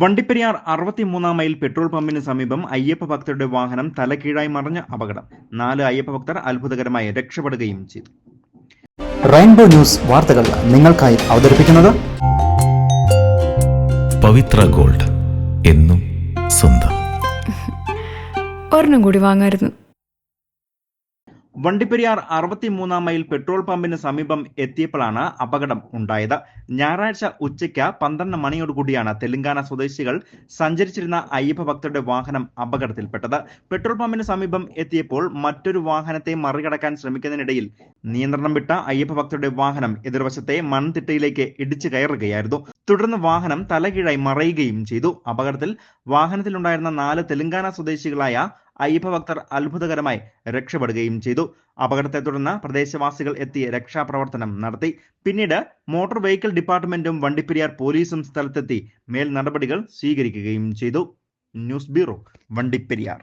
വണ്ടിപ്പെരിയാർ അറുപത്തിമൂന്നാം mile petrol പമ്പിന് സമീപം അയ്യപ്പ ഭക്തരുടെ വാഹനം തലകീഴായി മറിഞ്ഞ അപകടം. നാല് അയ്യപ്പ ഭക്തർ അത്ഭുതകരമായി രക്ഷപ്പെടുകയും ചെയ്തു. റെയിൻബോ ന്യൂസ് വാർത്തകൾ നിങ്ങൾക്കായി അവതരിപ്പിക്കുന്നത് പവിത്ര ഗോൾഡ് എന്നും സ്വന്തം. ഒരെണ്ണം കൂടി വാങ്ങായിരുന്നു. വണ്ടിപ്പെരിയാർ അറുപത്തിമൂന്നാം മൈൽ പെട്രോൾ പമ്പിന് സമീപം എത്തിയപ്പോഴാണ് അപകടം ഉണ്ടായത്. ഞായറാഴ്ച ഉച്ചയ്ക്ക് പന്ത്രണ്ട് മണിയോടുകൂടിയാണ് തെലങ്കാന സ്വദേശികൾ സഞ്ചരിച്ചിരുന്ന അയ്യപ്പ ഭക്തരുടെ വാഹനം അപകടത്തിൽപ്പെട്ടത്. പെട്രോൾ പമ്പിന് സമീപം എത്തിയപ്പോൾ മറ്റൊരു വാഹനത്തെ മറികടക്കാൻ ശ്രമിക്കുന്നതിനിടയിൽ നിയന്ത്രണം വിട്ട അയ്യപ്പ ഭക്തരുടെ വാഹനം എതിർവശത്തെ മൺതിട്ടയിലേക്ക് ഇടിച്ചു കയറുകയായിരുന്നു. തുടർന്ന് വാഹനം തലകീഴായി മറയുകയും ചെയ്തു. അപകടത്തിൽ വാഹനത്തിലുണ്ടായിരുന്ന നാല് തെലങ്കാന സ്വദേശികളായ അയ്യപ്പ ഭക്തർ അത്ഭുതകരമായി രക്ഷപ്പെടുകയും ചെയ്തു. അപകടത്തെ തുടർന്ന് പ്രദേശവാസികൾ എത്തി രക്ഷാപ്രവർത്തനം നടത്തി. പിന്നീട് മോട്ടോർ വെഹിക്കിൾ ഡിപ്പാർട്ട്മെന്റും വണ്ടിപ്പെരിയാർ പോലീസും സ്ഥലത്തെത്തി. മേൽ നടപടികൾ സ്വീകരിക്കുകയും ചെയ്തു. News bureau Vandiperiyar.